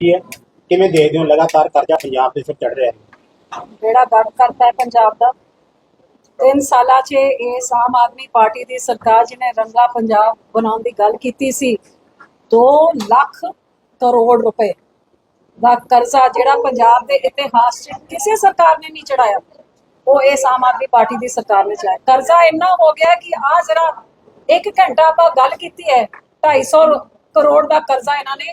ਕੀ ਹੈ? ਕਿਵੇਂ ਦੇਖਦੇ ਹੋ? ਲਗਾਤਾਰ ਕਰਜ਼ਾ ਪੰਜਾਬ ਦੇ ਸਿਰ ਚੜ ਰਿਹਾ ਹੈ। ਜਿਹੜਾ ਗੜ ਕਰਤਾ ਹੈ ਪੰਜਾਬ ਦਾ। ਤਿੰਨ ਸਾਲਾਂ 'ਚ ਇਸ ਆਮ ਆਦਮੀ ਪਾਰਟੀ ਦੀ ਸਰਕਾਰ ਜਿਹਨੇ ਰੰਗਾ ਪੰਜਾਬ ਬਣਾਉਣ ਦੀ ਗੱਲ ਕੀਤੀ ਸੀ 2 ਲੱਖ ਕਰੋੜ ਰੁਪਏ ਦਾ ਕਰਜ਼ਾ ਜਿਹੜਾ ਪੰਜਾਬ ਦੇ ਇਤਿਹਾਸ 'ਚ ਕਿਸੇ ਸਰਕਾਰ ਨੇ ਨਹੀਂ ਚੜਾਇਆ ਉਹ ਇਸ ਆਮ ਆਦਮੀ ਪਾਰਟੀ ਦੀ ਸਰਕਾਰ ਨੇ ਚੜਾਇਆ ਕਰਜ਼ਾ ਇੰਨਾ ਹੋ ਗਿਆ ਕਿ ਆ ਜਰਾ ਇੱਕ ਘੰਟਾ ਆਪਾਂ ਗੱਲ ਕੀਤੀ ਹੈ 250 ਕਰੋੜ ਦਾ ਕਰਜ਼ਾ ਇਹਨਾਂ ਨੇ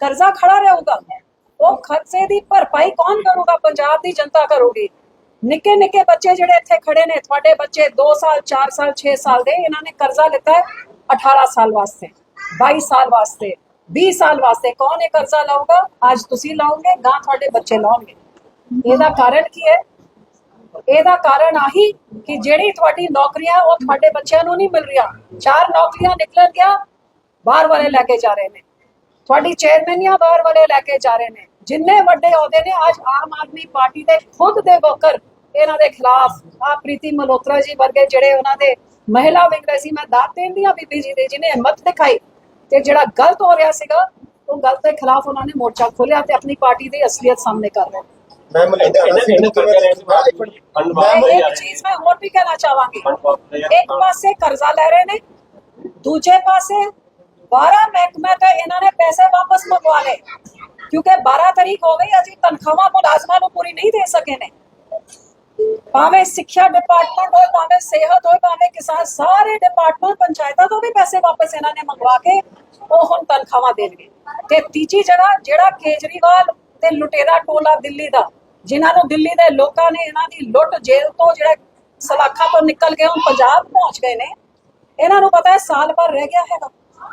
ਕਰਜ਼ਾ ਖੜਾ ਰਹੂਗਾ ਉਹ ਖਰਚੇ ਦੀ ਭਰਪਾਈ ਕੌਣ ਕਰੂਗਾ ਪੰਜਾਬ ਦੀ ਜਨਤਾ ਕਰੂਗੀ ਨਿੱਕੇ ਨਿੱਕੇ ਬੱਚੇ ਜਿਹੜੇ ਇੱਥੇ ਖੜੇ ਨੇ ਤੁਹਾਡੇ ਬੱਚੇ 2 ਸਾਲ 4 ਸਾਲ 6 ਸਾਲ ਦੇ ਇਹਨਾਂ ਨੇ ਕਰਜ਼ਾ ਲਿੱਤਾ ਹੈ 18 ਸਾਲ ਵਾਸਤੇ 22 ਸਾਲ ਵਾਸਤੇ 20 ਸਾਲ ਵਾਸਤੇ ਕੌਣ ਇਹ ਕਰਜ਼ਾ ਲਾਊਗਾ ਅੱਜ ਤੁਸੀਂ ਲਾਓਗੇ ਗਾਂ ਤੁਹਾਡੇ ਬੱਚੇ ਲਾਉਣਗੇ ਇਹਦਾ ਕਾਰਨ ਕੀ ਹੈ ਇਹਦਾ ਕਾਰਨ ਆਹੀ ਕਿ ਜਿਹੜੀ ਤੁਹਾਡੀ ਨੌਕਰੀਆਂ ਉਹ ਤੁਹਾਡੇ ਬੱਚਿਆਂ ਨੂੰ ਨਹੀਂ ਮਿਲ ਰਹੀਆਂ ਚਾਰ ਨੌਕਰੀਆਂ ਨਿਕਲਣ ਗਿਆ ਬਾਹਰ ਵਾਲੇ ਲੈ ਕੇ ਜਾ ਰਹੇ ਨੇ ਤੁਹਾਡੀ ਚੇਅਰਮੈਨੀਆਂ ਬਾਹਰ ਵਾਲੇ ਲੈ ਕੇ ਜਾ ਰਹੇ ਨੇ। ਜਿੰਨੇ ਵੱਡੇ ਅਹੁਦੇ ਨੇ ਅੱਜ ਆਮ ਆਦਮੀ ਪਾਰਟੀ ਦੇ ਖੁਦ ਦੇ ਵਰਕਰ ਇਹਨਾਂ ਦੇ ਖਿਲਾਫ ਆ ਪ੍ਰੀਤੀ ਮਲਹੋਤਰਾ ਜੀ ਵਰਗੇ ਜਿਹੜੇ ਉਹਨਾਂ ਦੇ ਮਹਿਲਾ ਵਿੰਗ ਰਹੇ ਸੀ। ਮੈਂ ਦਾਤ ਦੇਣ ਦੀ ਆ ਬੀਬੀ ਜੀ ਦੇ ਜਿਹਨੇ ਹਿੰਮਤ ਦਿਖਾਈ ਤੇ ਜਿਹੜਾ ਗਲਤ ਹੋ ਰਿਹਾ ਸੀਗਾ ਉਹ ਗਲਤ ਦੇ ਖਿਲਾਫ ਉਹਨਾਂ ਨੇ ਮੋਰਚਾ ਖੋਲਿਆ ਤੇ ਆਪਣੀ ਪਾਰਟੀ ਦੀ ਅਸਲੀਅਤ ਸਾਹਮਣੇ ਕਰ ਰਹੇ ਮੈਂ ਮਲਿੰਦਰ ਇਹਨਾਂ- ਇਹਨਾਂ ਕਰਜ਼ਾ ਲੈਣ ਦੀ ਬਾਤ ਇੱਕ ਮਿੰਟ। ਮੈਂ ਇੱਕ ਚੀਜ਼ ਮੈਂ ਹੋਰ ਵੀ ਕਹਿਣਾ ਚਾਹਾਂਗੀ। ਇੱਕ ਪਾਸੇ ਕਰਜ਼ਾ ਲੈ ਰਹੇ ਨੇ ਦੂਜੇ ਪਾਸੇ 12 ਮਹਿਕਮੇ ਤੇ ਇਹਨਾਂ ਨੇ ਪੈਸੇ ਵਾਪਸ ਮੰਗਵਾ ਲਏ। ਕਿਉਂਕਿ 12 ਤਰੀਕ ਹੋ ਗਈ ਅਜੀ ਤਨਖਾਹਾਂ ਮੁਲਾਜ਼ਮਾਂ ਨੂੰ ਪੂਰੀ ਨਹੀਂ ਦੇ ਸਕੇ ਨੇ। ਭਾਵੇਂ ਸਿੱਖਿਆ ਡਿਪਾਰਟਮੈਂਟ ਹੋਏ, ਭਾਵੇਂ ਸਿਹਤ ਹੋਏ, ਭਾਵੇਂ ਕਿਸਾਨ, ਸਾਰੇ ਡਿਪਾਰਟਮੈਂਟ ਪੰਚਾਇਤਾਂ ਤੋਂ ਵੀ ਪੈਸੇ ਵਾਪਸ ਇਹਨਾਂ ਨੇ ਮੰਗਵਾ ਕੇ ਉਹ ਹੁਣ ਤਨਖਾਹਾਂ ਦੇਣਗੇ। ਤੇ ਤੀਜੀ ਜਗ੍ਹਾ, ਜਿਹੜਾ ਕੇਜਰੀਵਾਲ ਤੇ ਲੁਟੇਰਾ ਟੋਲਾ ਦਿੱਲੀ ਦਾ, ਜਿਨ੍ਹਾਂ ਨੂੰ ਦਿੱਲੀ ਦੇ ਲੋਕਾਂ ਨੇ ਇਹਨਾਂ ਦੀ ਲੁੱਟ ਜੇਲ੍ਹ ਤੋਂ ਜਿਹੜੇ ਸਲਾਖਾਂ ਤੋਂ ਨਿਕਲ ਕੇ ਹੁਣ ਪੰਜਾਬ ਪਹੁੰਚ ਗਏ ਨੇ, ਇਹਨਾਂ ਨੂੰ ਪਤਾ ਹੈ ਸਾਲ ਭਰ ਰਹਿ ਗਿਆ ਹੈਗਾ।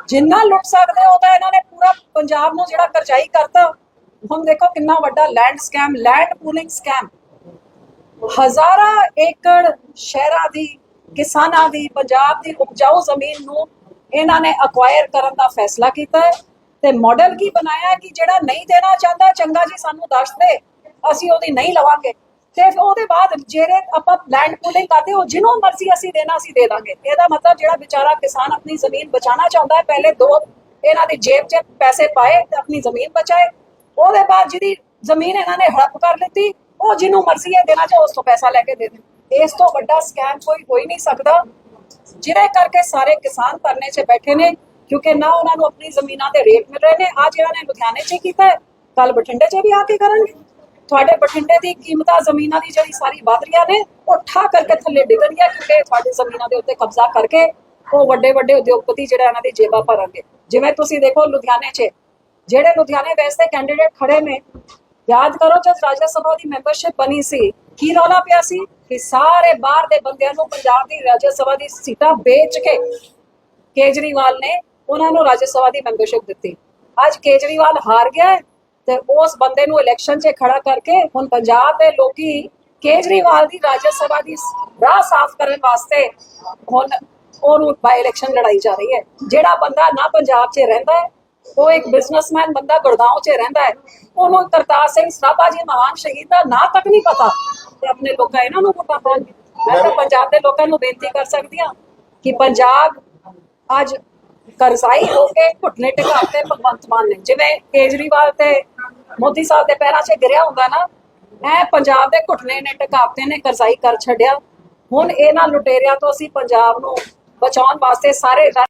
ਜਿੰਨਾ ਲੁੱਟ ਸਕਦੇ ਹੋ ਤਾਂ ਇਹਨਾਂ ਨੇ ਪੂਰਾ ਪੰਜਾਬ ਨੂੰ ਜਿਹੜਾ ਕਰਜ਼ਾਈ ਕਰਤਾ। ਹੁਣ ਦੇਖੋ ਕਿੰਨਾ ਵੱਡਾ land scam land pooling scam ਹਜ਼ਾਰਾਂ ਏਕੜ ਸ਼ਹਿਰਾਂ ਦੀ, ਕਿਸਾਨਾਂ ਦੀ, ਪੰਜਾਬ ਦੀ ਉਪਜਾਊ ਜ਼ਮੀਨ ਨੂੰ ਇਹਨਾਂ ਨੇ ਅਕਵਾਇਰ ਕਰਨ ਦਾ ਫੈਸਲਾ ਕੀਤਾ ਹੈ। ਤੇ ਮਾਡਲ ਕੀ ਬਣਾਇਆ ਕਿ ਜਿਹੜਾ ਨਹੀਂ ਦੇਣਾ ਚਾਹੁੰਦਾ, ਚੰਗਾ ਜੀ ਸਾਨੂੰ ਦੱਸ ਦੇ, ਅਸੀਂ ਉਹਦੀ ਨਹੀਂ ਲਵਾਂਗੇ। ਤੇ ਉਹਦੇ ਬਾਅਦ ਜਿਹੜੇ ਆਪਾਂ ਲੈਂਡ ਪੂਲਿੰਗ ਕਰਦੇ, ਉਹ ਜਿਹਨੂੰ ਮਰਜ਼ੀ ਅਸੀਂ ਦੇਣਾ, ਅਸੀਂ ਦੇ ਦਾਂਗੇ। ਇਹਦਾ ਮਤਲਬ ਜਿਹੜਾ ਵਿਚਾਰਾ ਕਿਸਾਨ ਆਪਣੀ ਜ਼ਮੀਨ ਬਚਾਉਣਾ ਚਾਹੁੰਦਾ ਹੈ, ਪਹਿਲੇ ਦੋ ਇਹਨਾਂ ਦੀ ਜੇਬ 'ਚ ਪੈਸੇ ਪਾਏ ਤੇ ਆਪਣੀ ਜ਼ਮੀਨ ਬਚਾਏ। ਉਹਦੇ ਬਾਅਦ ਜਿਹਦੀ ਜ਼ਮੀਨ ਇਹਨਾਂ ਨੇ ਹੜਪ ਕਰ ਲਿੱਤੀ, ਉਹ ਜਿਹਨੂੰ ਮਰਜ਼ੀ ਹੈ ਦੇਣਾ ਚਾਹੋ ਉਸ ਤੋਂ ਪੈਸਾ ਲੈ ਕੇ ਦੇ ਦੇ ਇਸ ਤੋਂ ਵੱਡਾ ਸਕੈਮ ਕੋਈ ਹੋ ਹੀ ਨਹੀਂ ਸਕਦਾ, ਜਿਹਦੇ ਕਰਕੇ ਸਾਰੇ ਕਿਸਾਨ ਧਰਨੇ 'ਚ ਬੈਠੇ ਨੇ, ਕਿਉਂਕਿ ਨਾ ਉਹਨਾਂ ਨੂੰ ਆਪਣੀ ਜ਼ਮੀਨਾਂ ਦੇ ਰੇਟ ਮਿਲ ਰਹੇ ਨੇ ਅੱਜ ਇਹਨਾਂ ਨੇ ਲੁਧਿਆਣੇ 'ਚ ਕੀਤਾ ਕੱਲ ਬਠਿੰਡੇ 'ਚ ਵੀ ਆ ਕੇ ਕਰਨਗੇ। ਤੁਹਾਡੇ ਬਠਿੰਡੇ ਦੀ ਕੀਮਤਾਂ ਜ਼ਮੀਨਾਂ ਦੀ ਜਿਹੜੀ ਸਾਰੀ ਵਧ ਰਹੀਆਂ ਨੇ, ਉਹ ਠਾ ਕਰਕੇ ਥੱਲੇ ਡਿੱਗਣਗੀਆਂ ਕਿਉਂਕਿ ਤੁਹਾਡੀ ਜ਼ਮੀਨਾਂ ਦੇ ਉੱਤੇ ਕਬਜ਼ਾ ਕਰਕੇ ਉਹ ਵੱਡੇ ਵੱਡੇ ਉਦਯੋਗਪਤੀ ਜਿਹੜੇ ਇਹਨਾਂ ਦੀ ਜੇਬਾਂ ਭਰਨਗੇ ਜਿਵੇਂ ਤੁਸੀਂ ਦੇਖੋ ਲੁਧਿਆਣੇ 'ਚ, ਜਿਹੜੇ ਲੁਧਿਆਣੇ ਵੈਸੇ ਕੈਂਡੀਡੇਟ ਖੜੇ ਨੇ, ਯਾਦ ਕਰੋ ਜਦ ਰਾਜ ਸਭਾ ਦੀ ਮੈਂਬਰਸ਼ਿਪ ਬਣੀ ਸੀ, ਕੀ ਰੌਲਾ ਪਿਆ ਸੀ? ਕਿ ਸਾਰੇ ਬਾਹਰ ਦੇ ਬੰਦਿਆਂ ਨੂੰ ਪੰਜਾਬ ਦੀ ਰਾਜ ਸਭਾ ਦੀ ਸੀਟਾਂ ਵੇਚ ਕੇ ਕੇਜਰੀਵਾਲ ਨੇ ਉਹਨਾਂ ਨੂੰ ਰਾਜ ਸਭਾ ਦੀ ਮੈਂਬਰਸ਼ਿਪ ਦਿੱਤੀ। ਅੱਜ ਕੇਜਰੀਵਾਲ ਹਾਰ ਗਿਆ ਹੈ ਤੇ ਉਸ ਬੰਦੇ ਨੂੰ ਇਲੈਕਸ਼ਨ 'ਚ ਖੜਾ ਕਰਕੇ ਹੁਣ ਪੰਜਾਬ ਦੇ ਲੋਕੀ ਕੇਜਰੀਵਾਲ ਦੀ ਰਾਜ ਸਭਾ ਦੀ ਰਾਹ ਸਾਫ਼ ਕਰਨ ਵਾਸਤੇ ਹੁਣ ਉਹਨੂੰ ਬਾਈ ਇਲੈਕਸ਼ਨ ਲੜਾਈ ਜਾ ਰਹੀ ਹੈ। ਜਿਹੜਾ ਬੰਦਾ ਨਾ ਪੰਜਾਬ 'ਚ ਰਹਿੰਦਾ ਹੈ, ਉਹ ਇੱਕ ਬਿਜ਼ਨਸਮੈਨ ਬੰਦਾ ਗੁੜਗਾਉਂ 'ਚ ਰਹਿੰਦਾ ਹੈ, ਉਹਨੂੰ ਕਰਤਾਰ ਸਿੰਘ ਸਰਾਭਾ ਜੀ ਮਹਾਨ ਸ਼ਹੀਦ ਦਾ ਨਾਂ ਤੱਕ ਨਹੀਂ ਪਤਾ ਤੇ ਆਪਣੇ ਲੋਕਾਂ ਇਹਨਾਂ ਨੂੰ ਵੋਟਾਂ ਪਾਉਣਗੇ ਮੈਂ ਤਾਂ ਪੰਜਾਬ ਦੇ ਲੋਕਾਂ ਨੂੰ ਬੇਨਤੀ ਕਰ ਸਕਦੀ ਹਾਂ ਕਿ ਪੰਜਾਬ ਅੱਜ ਕਰਜ਼ਾਈ ਹੋ ਕੇ ਘੁਟਨੇ ਟਿਕਾਤੇ ਭਗਵੰਤ ਮਾਨ ਨੇ, ਜਿਵੇਂ ਕੇਜਰੀਵਾਲ ਤੇ ਮੋਦੀ ਸਾਹਿਬ ਦੇ ਪੈਰਾਂ 'ਚ ਗਿਰਿਆ ਹੁੰਦਾ ਨਾ ਐ ਪੰਜਾਬ ਦੇ ਘੁਟਨੇ ਨੇ ਟਿਕਾਤੇ ਨੇ, ਕਰਜ਼ਾਈ ਕਰ ਛੱਡਿਆ। ਹੁਣ ਇਹਨਾਂ ਲੁਟੇਰਿਆਂ ਤੋਂ ਅਸੀਂ ਪੰਜਾਬ ਨੂੰ ਬਚਾਉਣ ਵਾਸਤੇ ਸਾਰੇ